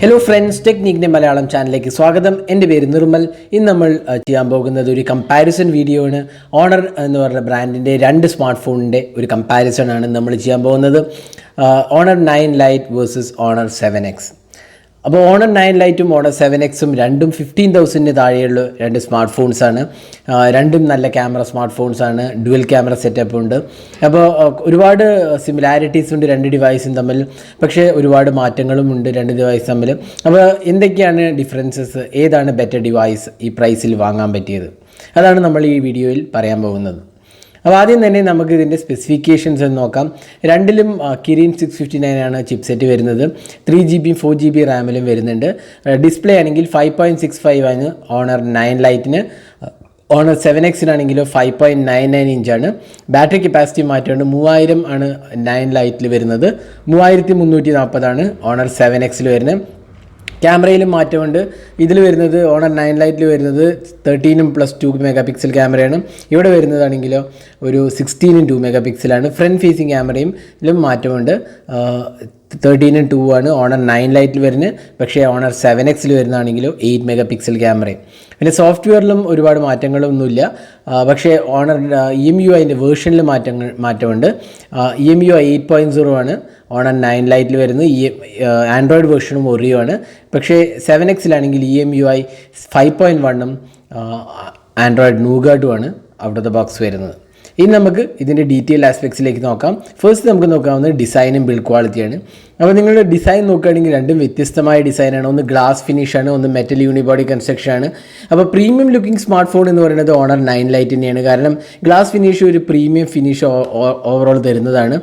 Hello friends ടെക്നിക്കിന്റെ Malayalam ചാനലിലേക്ക് സ്വാഗതം. എന്റെ പേര് നിർമ്മൽ. ഇന്ന് നമ്മൾ ചെയ്യാൻ പോകുന്നത് ഒരു കമ്പാരിസൺ വീഡിയോ ആണ്. ഓണർ എന്ന് പറഞ്ഞ ബ്രാൻഡിന്റെ രണ്ട് സ്മാർട്ട് ഫോണിന്റെ ഒരു കമ്പാരിസൺ ആണ് നമ്മൾ ചെയ്യാൻ പോകുന്നത്. Honor nine lite versus Honor seven X അപ്പോൾ ഓണർ നയൻ ലൈറ്റും ഓണർ സെവൻ എക്സും രണ്ടും ഫിഫ്റ്റീൻ തൗസൻഡിന് താഴെയുള്ള രണ്ട് സ്മാർട്ട് ഫോൺസാണ് രണ്ടും നല്ല ക്യാമറ സ്മാർട്ട് ഫോൺസാണ് ഡുവൽ ക്യാമറ സെറ്റപ്പ് ഉണ്ട്. അപ്പോൾ ഒരുപാട് സിമിലാരിറ്റീസ് ഉണ്ട് രണ്ട് ഡിവൈസും തമ്മിൽ. പക്ഷേ ഒരുപാട് മാറ്റങ്ങളും ഉണ്ട് രണ്ട് ഡിവൈസ് തമ്മിൽ. അപ്പോൾ എന്തൊക്കെയാണ് ഡിഫറൻസസ് ഏതാണ് ബെറ്റർ ഡിവൈസ് ഈ പ്രൈസിൽ വാങ്ങാൻ പറ്റിയത്? അതാണ് നമ്മൾ ഈ വീഡിയോയിൽ പറയാൻ പോകുന്നത്. അപ്പോൾ ആദ്യം തന്നെ നമുക്ക് ഇതിന്റെ സ്പെസിഫിക്കേഷൻസ് എന്ന് നോക്കാം. രണ്ടിലും കിരീൻ സിക്സ് ഫിഫ്റ്റി നയൻ ആണ് ചിപ്സെറ്റ് വരുന്നത്. Three G B four G B റാമിലും വരുന്നുണ്ട്. ഡിസ്പ്ലേ ആണെങ്കിൽ ഫൈവ് പോയിന്റ് സിക്സ് ഫൈവ് ആണ് ഓണർ നയൻ ലൈറ്റിന് ഓണർ സെവൻ എക്സിനാണെങ്കിലോ ഫൈവ് പോയിന്റ് നയൻ നയൻ ഇഞ്ചാണ് ബാറ്ററി കപ്പാസിറ്റി മാറ്റുകൊണ്ട് മൂവായിരം ആണ് നയൻ ലൈറ്റിൽ വരുന്നത്. മൂവായിരത്തി മുന്നൂറ്റി നാൽപ്പതാണ് ഓണർ സെവൻ എക്സിൽ വരുന്നത്. ക്യാമറയിലും മാറ്റമുണ്ട്. ഇതിൽ വരുന്നത് ഓണർ നയൻ ലൈറ്റിൽ വരുന്നത് തേർട്ടീനും പ്ലസ് ടു മെഗാ പിക്സൽ ക്യാമറയാണ്. ഇവിടെ വരുന്നതാണെങ്കിലോ ഒരു സിക്സ്റ്റീനും ടു മെഗാ പിക്സലാണ് ഫ്രണ്ട് ഫേസിങ് ക്യാമറയും ഇതിലും മാറ്റമുണ്ട്. തേർട്ടീനും ടു ആണ്. ഓണർ നയൻ ലൈറ്റിൽ വരുന്നത്. പക്ഷേ ഓണർ സെവൻ എക്സിൽ വരുന്നതാണെങ്കിലോ എയ്റ്റ് മെഗാ പിക്സൽ ക്യാമറയും പിന്നെ സോഫ്റ്റ്വെയറിലും ഒരുപാട് മാറ്റങ്ങളൊന്നുമില്ല. പക്ഷേ ഓണർ ഇ എം യു അതിന്റെ വേർഷനിൽ മാറ്റങ്ങൾ മാറ്റമുണ്ട്. E M U eight point zero ആണ്. ഓണർ നയൻ ലൈറ്റിൽ വരുന്നത്. ഇ ആൻഡ്രോയിഡ് വേർഷനും ഒറിയോ ആണ് പക്ഷേ seven എക്സിലാണെങ്കിൽ E M U I five point വണ്ണും ആൻഡ്രോയിഡ് നൂഗാട്ടും ആണ് അവിടുത്തെ ബോക്സ് വരുന്നത്. ഇനി നമുക്ക് ഇതിന്റെ ഡീറ്റെയിൽ ആസ്പെക്ട്സിലേക്ക് നോക്കാം. ഫസ്റ്റ് നമുക്ക് നോക്കാവുന്നത് ഡിസൈനും ബിൽഡ് ക്വാളിറ്റിയാണ് അപ്പോൾ നിങ്ങളുടെ ഡിസൈൻ നോക്കുകയാണെങ്കിൽ രണ്ടും വ്യത്യസ്തമായ ഡിസൈനാണ് ഒന്ന് ഗ്ലാസ് ഫിനിഷാണ് ഒന്ന് മെറ്റൽ യൂണിബോഡി കൺസ്ട്രക്ഷൻ ആണ്. അപ്പോൾ പ്രീമിയം ലുക്കിംഗ് സ്മാർട്ട് ഫോൺ എന്ന് പറയുന്നത് ഓണർ നയൻ ലൈറ്റ് തന്നെയാണ്. കാരണം ഗ്ലാസ് ഫിനിഷ് ഒരു പ്രീമിയം ഫിനിഷ് ഓവറോൾ തരുന്നതാണ്.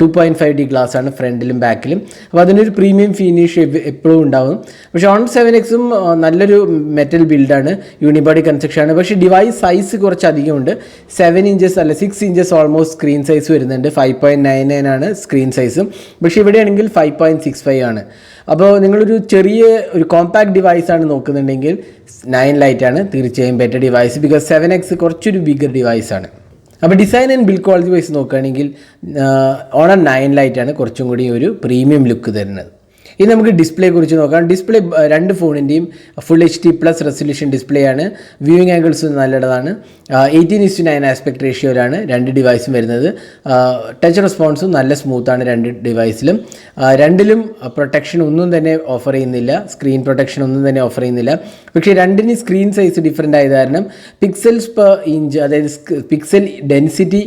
Two point five D glass ആണ് ഫ്രണ്ടിലും ബാക്കിലും അപ്പോൾ അതിനൊരു പ്രീമിയം ഫിനിഷ് എപ്പോഴും ഉണ്ടാവും. പക്ഷേ ഓണർ സെവൻ എക്സും നല്ലൊരു മെറ്റൽ ബിൽഡാണ് യൂണിബോഡി കൺസ്ട്രക്ഷൻ ആണ്. പക്ഷേ ഡിവൈസ് സൈസ് കുറച്ച് അധികമുണ്ട്. സെവൻ ഇഞ്ചസ് അല്ല six inches almost screen size വരുന്നുണ്ട്. ഫൈവ് പോയിന്റ് നയൻ നയൻ ആണ് സ്ക്രീൻ സൈസും പക്ഷേ ഇവിടെയാണെങ്കിൽ ഫൈവ് പോയിന്റ് സിക്സ് ഫൈവ് ആണ്. അപ്പോൾ നിങ്ങളൊരു ചെറിയ ഒരു കോമ്പാക്ട് ഡിവൈസ് ആണ് നോക്കുന്നുണ്ടെങ്കിൽ നയൻ ലൈറ്റ് ആണ് തീർച്ചയായും better device because seven X കുറച്ചൊരു ബിഗർ ഡിവൈസ് ആണ്. അപ്പോൾ design and build quality wise നോക്കുകയാണെങ്കിൽ ഓണർ നയൻ ലൈറ്റ് ആണ് കുറച്ചും കൂടി ഒരു പ്രീമിയം ലുക്ക് തരുന്നത്. ഇനി നമുക്ക് ഡിസ്പ്ലേ കുറിച്ച് നോക്കാം. ഡിസ്പ്ലേ രണ്ട് ഫോണിന്റെയും full H D plus resolution display ആണ്. വ്യൂയിങ് ആംഗിൾസ് നല്ലതാണ്. Eighteen is to nine aspect റേഷ്യോയിലാണ് രണ്ട് ഡിവൈസും വരുന്നത്. ടച്ച് റെസ്പോൺസും നല്ല സ്മൂത്താണ് രണ്ട് ഡിവൈസിലും രണ്ടിലും പ്രൊട്ടക്ഷൻ ഒന്നും തന്നെ ഓഫർ ചെയ്യുന്നില്ല. സ്ക്രീൻ പ്രൊട്ടക്ഷൻ ഒന്നും തന്നെ ഓഫർ ചെയ്യുന്നില്ല. പക്ഷേ രണ്ടിന് സ്ക്രീൻ സൈസ് ഡിഫറെന്റ് ആയത് കാരണം പിക്സൽസ് പെർ ഇഞ്ച് അതായത് പിക്സൽ ഡെൻസിറ്റി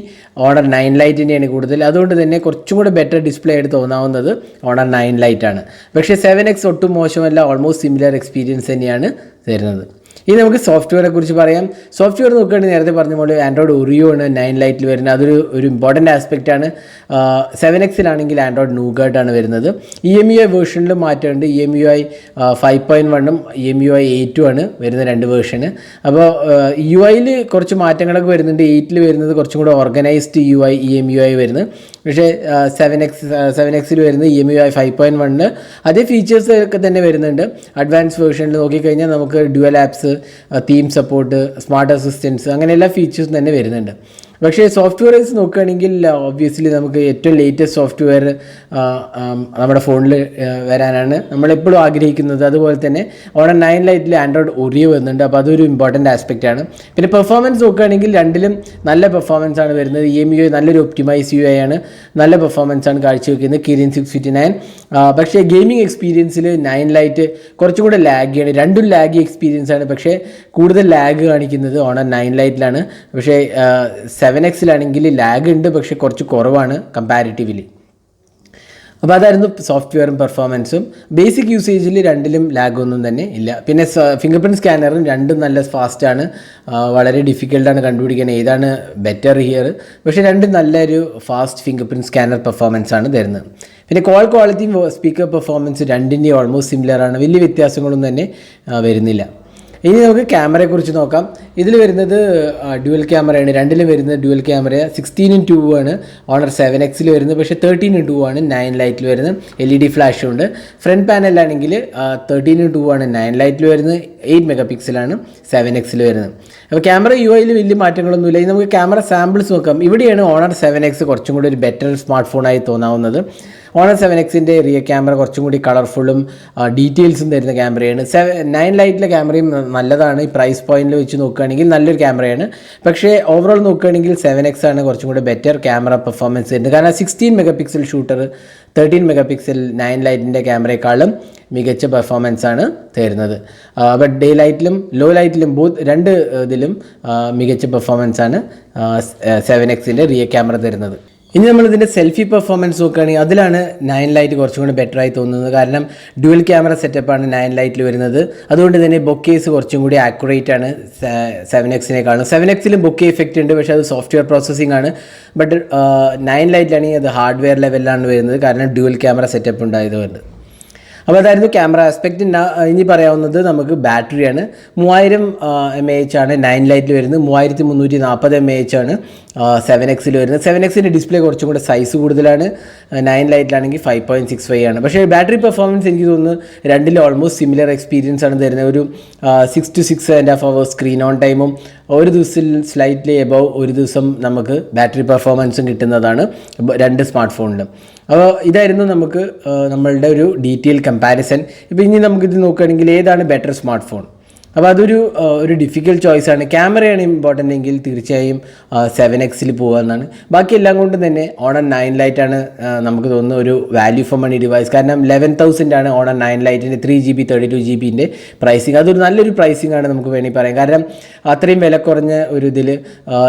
ഓണർ നയൻ ലൈറ്റിന്റെയാണ് കൂടുതൽ. അതുകൊണ്ട് തന്നെ കുറച്ചും കൂടെ ബെറ്റർ ഡിസ്പ്ലേ ആയിട്ട് തോന്നാവുന്നത് ഓണർ നയൻ ലൈറ്റാണ് പക്ഷേ സെവൻ എക്സ് ഒട്ടും മോശമല്ല ഓൾമോസ്റ്റ് സിമിലർ എക്സ്പീരിയൻസ് തന്നെയാണ് തരുന്നത്. ഇനി നമുക്ക് സോഫ്റ്റ്വെയറെ കുറിച്ച് പറയാം. സോഫ്റ്റ്വെയർ നോക്കുകയാണെങ്കിൽ നേരത്തെ പറഞ്ഞ പോലെ ആൻഡ്രോയിഡ് ഒറിയോ ആണ് നയൻ ലൈറ്റിൽ വരുന്നത്. അതൊരു ഒരു ഇമ്പോർട്ടന്റ് ആസ്പെക്റ്റ് ആണ്. സെവൻ എക്സിലാണെങ്കിൽ ആൻഡ്രോയിഡ് നൂഗായിട്ടാണ് വരുന്നത്. ഇ എം യു ഐ വേർഷനിൽ മാറ്റമുണ്ട്. E M U I five point വണ്ണും ഇ എം യു ഐ എയ്റ്റും ആണ് വരുന്ന രണ്ട് വേർഷന് അപ്പോൾ യു ഐയിൽ കുറച്ച് മാറ്റങ്ങളൊക്കെ വരുന്നുണ്ട്. എയ്റ്റിൽ വരുന്നത് കുറച്ചും കൂടെ organised U I E M U I വരുന്നത് പക്ഷേ സെവൻ എക്സ് സെവൻ എക്സിൽ വരുന്നത് E M U I five point വണ്ണിന് അതേ ഫീച്ചേഴ്സ് ഒക്കെ തന്നെ വരുന്നുണ്ട്. അഡ്വാൻസ് വേർഷനിൽ നോക്കിക്കഴിഞ്ഞാൽ നമുക്ക് dual apps theme support smart assistance അങ്ങനെ എല്ലാ ഫീച്ചേഴ്സും തന്നെ വരുന്നുണ്ട്. പക്ഷേ സോഫ്റ്റ്വെയർ വൈസ് നോക്കുകയാണെങ്കിൽ ഒബ്വിയസ്ലി നമുക്ക് ഏറ്റവും ലേറ്റസ്റ്റ് സോഫ്റ്റ്വെയർ നമ്മുടെ ഫോണിൽ വരാനാണ് നമ്മളെപ്പോഴും ആഗ്രഹിക്കുന്നത്. അതുപോലെ തന്നെ ഓണർ നയൻ ലൈറ്റിൽ ആൻഡ്രോയിഡ് ഒറിയോ വരുന്നുണ്ട്. അപ്പോൾ അതൊരു ഇമ്പോർട്ടന്റ് ആസ്പെക്റ്റ് ആണ്. പിന്നെ പെർഫോമൻസ് നോക്കുകയാണെങ്കിൽ രണ്ടിലും നല്ല പെർഫോമൻസ് ആണ് വരുന്നത്. ഇ എം യു നല്ലൊരു ഒപ്റ്റിമൈസ് യു ആണ്. നല്ല പെർഫോമൻസ് ആണ് കാഴ്ചവെക്കുന്നത് കിരിൻ സിക്സ് ഫിഫ്റ്റി നയൻ പക്ഷേ ഗെയിമിംഗ് എക്സ്പീരിയൻസിൽ നയൻ ലൈറ്റ് കുറച്ചും കൂടെ ലാഗിയാണ് രണ്ടും ലാഗി എക്സ്പീരിയൻസ് ആണ്. പക്ഷേ കൂടുതൽ ലാഗ് കാണിക്കുന്നത് ഓണർ നയൻ ലൈറ്റിലാണ് പക്ഷേ സെവൻ എക്സിലാണെങ്കിൽ ലാഗ് ഉണ്ട് പക്ഷേ കുറച്ച് കുറവാണ് കമ്പാരിറ്റീവ്ലി അപ്പോൾ അതായിരുന്നു സോഫ്റ്റ്വെയറും പെർഫോമൻസും ബേസിക് യൂസേജിൽ രണ്ടിലും ലാഗൊന്നും തന്നെ ഇല്ല. പിന്നെ ഫിംഗർ പ്രിന്റ് സ്കാനറും രണ്ടും നല്ല ഫാസ്റ്റാണ് വളരെ ഡിഫിക്കൽട്ടാണ് കണ്ടുപിടിക്കാൻ. ഏതാണ് ബെറ്റർ ഹിയർ പക്ഷേ രണ്ടും നല്ലൊരു fast fingerprint scanner performance ആണ് തരുന്നത്. പിന്നെ കോൾ ക്വാളിറ്റിയും സ്പീക്കർ പെർഫോമൻസ് രണ്ടിന്റെയും ഓൾമോസ്റ്റ് സിമിലർ ആണ്. വലിയ വ്യത്യാസങ്ങളൊന്നും തന്നെ വരുന്നില്ല. ഇനി നമുക്ക് ക്യാമറയെ കുറിച്ച് നോക്കാം. ഇതിൽ വരുന്നത് ഡ്യുവൽ ക്യാമറയാണ്. രണ്ടിലും വരുന്നത് dual camera. Sixteen in two ആണ്. ഓണർ സെവൻ എക്സിൽ വരുന്നത്. പക്ഷേ തേർട്ടീൻ ഇൻ ടു ആണ് നയൻ ലൈറ്റിൽ വരുന്നത്. എൽ ഇ ഡി ഫ്ലാഷും ഉണ്ട്. ഫ്രണ്ട് പാനലാണെങ്കിൽ തേർട്ടീൻ ഇൻ ടു ആണ് നയൻ ലൈറ്റിൽ വരുന്നത്. എയ്റ്റ് മെഗാ പിക്സലാണ് സെവൻ എക്സിൽ വരുന്നത്. അപ്പോൾ ക്യാമറ യു ഐയിൽ വലിയ മാറ്റങ്ങളൊന്നുമില്ല. ഇനി നമുക്ക് ക്യാമറ സാമ്പിൾസ് നോക്കാം. ഇവിടെയാണ് ഓണർ സെവൻ എക്സ് കുറച്ചും കൂടി ഒരു ബെറ്റർ സ്മാർട്ട് ഫോണായി തോന്നാവുന്നത്. ഓണർ സെവൻ എക്സിന്റെ റിയർ ക്യാമറ കുറച്ചും കൂടി കളർഫുള്ളും ഡീറ്റെയിൽസും തരുന്ന ക്യാമറയാണ് സെവൻ നയൻ ലൈറ്റിലെ ക്യാമറയും നല്ലതാണ്. ഈ പ്രൈസ് പോയിന്റിൽ വെച്ച് നോക്കുകയാണെങ്കിൽ നല്ലൊരു ക്യാമറയാണ് പക്ഷേ ഓവറോൾ നോക്കുകയാണെങ്കിൽ സെവൻ എക്സ് ആണ് കുറച്ചും കൂടി ബെറ്റർ ക്യാമറ പെർഫോമൻസ് തരുന്നത്. കാരണം sixteen megapixel shooter thirteen megapixel nine ലൈറ്റിന്റെ ക്യാമറയെക്കാളും മികച്ച പെർഫോമൻസ് ആണ് തരുന്നത്. ബട്ട് ഡേ ലൈറ്റിലും ലോ ലൈറ്റിലും ബൂത്ത് രണ്ട് ഇതിലും മികച്ച പെർഫോമൻസ് ആണ് സെവൻ എക്സിന്റെ റിയ ക്യാമറ തരുന്നത്. ഇനി നമ്മൾ ഇതിന്റെ സെൽഫി പെർഫോമൻസ് നോക്കുകയാണെങ്കിൽ അതിലാണ് നയൻ ലൈറ്റ് കുറച്ചും കൂടി ബെറ്റർ ആയി തോന്നുന്നത്. കാരണം ഡ്യുവൽ ക്യാമറ സെറ്റപ്പാണ് നയൻ ലൈറ്റിൽ വരുന്നത്. അതുകൊണ്ട് തന്നെ ബൊക്കേസ് കുറച്ചും കൂടി ആക്യുറേറ്റ് ആണ് സെവൻ എക്സിനേക്കാളും സെവൻ എക്സിലും ബൊക്കെ എഫക്റ്റ് ഉണ്ട് പക്ഷേ അത് സോഫ്റ്റ്വെയർ പ്രോസസ്സിംഗ് ആണ്. ബട്ട് നയൻ ലൈറ്റിലാണെങ്കിൽ അത് ഹാർഡ്വെയർ ലെവലിലാണ് വരുന്നത്. കാരണം ഡ്യുവൽ ക്യാമറ സെറ്റപ്പ് ഉണ്ടായതുകൊണ്ട് അപ്പോൾ അതായിരുന്നു ക്യാമറ ആസ്പെക്റ്റ് ഇനി പറയാവുന്നത് നമുക്ക് ബാറ്ററിയാണ് മൂവായിരം എം എ എച്ച് ആണ് നയൻ ലൈറ്റിൽ വരുന്നത്. മൂവായിരത്തി മുന്നൂറ്റി നാൽപ്പത് എം എ എച്ച് ആണ് സെവൻ എക്സിൽ വരുന്നത്. സെവൻ എക്സിന്റെ ഡിസ്പ്ലേ കുറച്ചും കൂടെ സൈസ് കൂടുതലാണ്. നയൻ ലൈറ്റിലാണെങ്കിൽ ഫൈവ് പോയിന്റ് സിക്സ് ഫൈവ് ആണ്. പക്ഷേ ബാറ്ററി പെർഫോമൻസ് എനിക്ക് തോന്നുന്നു രണ്ടിൽ ഓൾമോസ്റ്റ് സിമിലർ എക്സ്പീരിയൻസ് ആണ് തരുന്നത്. ഒരു six to six and half hour screen on ടൈമും ഒരു ദിവസത്തിൽ സ്ലൈറ്റ്ലി എബവ് ഒരു ദിവസം നമുക്ക് ബാറ്ററി പെർഫോമൻസും കിട്ടുന്നതാണ്. രണ്ട് സ്മാർട്ട് ഫോണിലും അപ്പോൾ ഇതായിരുന്നു നമുക്ക് നമ്മളുടെ ഒരു ഡീറ്റെയിൽ കമ്പാരിസൺ ഇപ്പോൾ ഇനി നമുക്കിത് നോക്കുകയാണെങ്കിൽ ഏതാണ് ബെറ്റർ സ്മാർട്ട് ഫോൺ അപ്പോൾ അതൊരു ഒരു ഡിഫിക്കൽട്ട് ചോയ്സാണ് ക്യാമറയാണ് ഇമ്പോർട്ടന്റ് എങ്കിൽ തീർച്ചയായും സെവൻ എക്സിൽ പോകാമെന്നാണ് ബാക്കി എല്ലാം കൊണ്ടും തന്നെ ഓണൻ നയൻ ലൈറ്റാണ് നമുക്ക് തോന്നുന്ന ഒരു വാല്യൂ ഫോർ മണി ഡിവൈസ് കാരണം ലെവൻ തൗസൻഡ് ആണ് ഓണർ നയൻ ലൈറ്റിന്റെ three G B thirty two G ബിന്റെ pricing അതൊരു നല്ലൊരു പ്രൈസിങ് ആണ് നമുക്ക് വേണമെങ്കിൽ പറയാം. കാരണം അത്രയും വില കുറഞ്ഞ ഒരു ഇതിൽ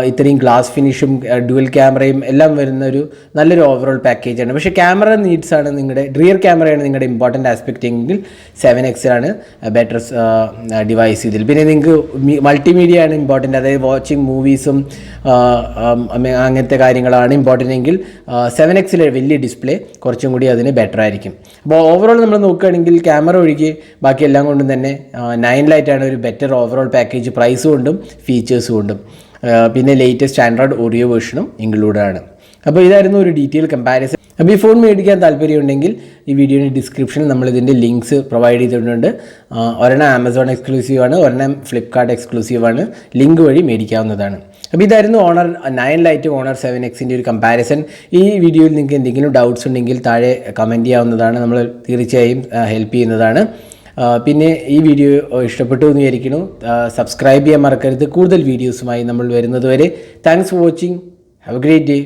ഇത്രയും ഗ്ലാസ് ഫിനിഷും ഡുവൽ ക്യാമറയും എല്ലാം വരുന്ന ഒരു നല്ലൊരു ഓവറോൾ പാക്കേജാണ് പക്ഷേ ക്യാമറ നീഡ്സ് ആണ് നിങ്ങളുടെ റിയർ ക്യാമറയാണ് നിങ്ങളുടെ ഇമ്പോർട്ടന്റ് ആസ്പെക്റ്റ് എങ്കിൽ സെവൻ എക്സിലാണ് ബെറ്റർ ഡിവൈസ് ഇതിൽ പിന്നെ നിങ്ങൾക്ക് മൾട്ടിമീഡിയ ആണ് ഇമ്പോർട്ടന്റ് അതായത് വാച്ചിങ് മൂവീസും അങ്ങനത്തെ കാര്യങ്ങളാണ് ഇമ്പോർട്ടന്റ് എങ്കിൽ സെവൻ എക്സിലെ വലിയ ഡിസ്പ്ലേ കുറച്ചും കൂടി അതിന് ബെറ്റർ ആയിരിക്കും. അപ്പോൾ ഓവറോൾ നമ്മൾ നോക്കുകയാണെങ്കിൽ ക്യാമറ ഒഴികെ ബാക്കി എല്ലാം കൊണ്ടും തന്നെ നയൻ ലൈറ്റാണ് ഒരു ബെറ്റർ ഓവറോൾ പാക്കേജ് പ്രൈസും കൊണ്ടും ഫീച്ചേഴ്സും കൊണ്ടും. പിന്നെ ലേറ്റസ്റ്റ് ആൻഡ്രോയിഡ് ഓഡിയോ വേർഷനും ഇൻക്ലൂഡാണ് അപ്പോൾ ഇതായിരുന്നു ഒരു ഡീറ്റെയിൽ കമ്പാരിസൺ അപ്പോൾ ഈ ഫോൺ മേടിക്കാൻ താല്പര്യമുണ്ടെങ്കിൽ ഈ വീഡിയോയുടെ ഡിസ്ക്രിപ്ഷനിൽ നമ്മൾ ഇതിന്റെ ലിങ്ക്സ് പ്രൊവൈഡ് ചെയ്തിട്ടുണ്ട്. ഒരെണ്ണം ആമസോൺ എക്സ്ക്ലൂസീവ് ആണ് ഒരെണ്ണം ഫ്ലിപ്കാർട്ട് എക്സ്ക്ലൂസീവ് ആണ്. ലിങ്ക് വഴി മേടിക്കാവുന്നതാണ്. അപ്പോൾ ഇതായിരുന്നു Honor nine lite Honor seven എക്സിന്റെ ഒരു കമ്പാരിസൺ ഈ വീഡിയോയിൽ നിങ്ങൾക്ക് എന്തെങ്കിലും ഡൗട്ട്സ് ഉണ്ടെങ്കിൽ താഴെ കമന്റ് ചെയ്യാവുന്നതാണ്. നമ്മൾ തീർച്ചയായും ഹെൽപ്പ് ചെയ്യുന്നതാണ്. പിന്നെ ഈ വീഡിയോ ഇഷ്ടപ്പെട്ടു എന്ന് വിചാരിക്കുന്നു. സബ്സ്ക്രൈബ് ചെയ്യാൻ മറക്കരുത്. കൂടുതൽ വീഡിയോസുമായി നമ്മൾ വരുന്നത് വരെ thanks for watching have a great day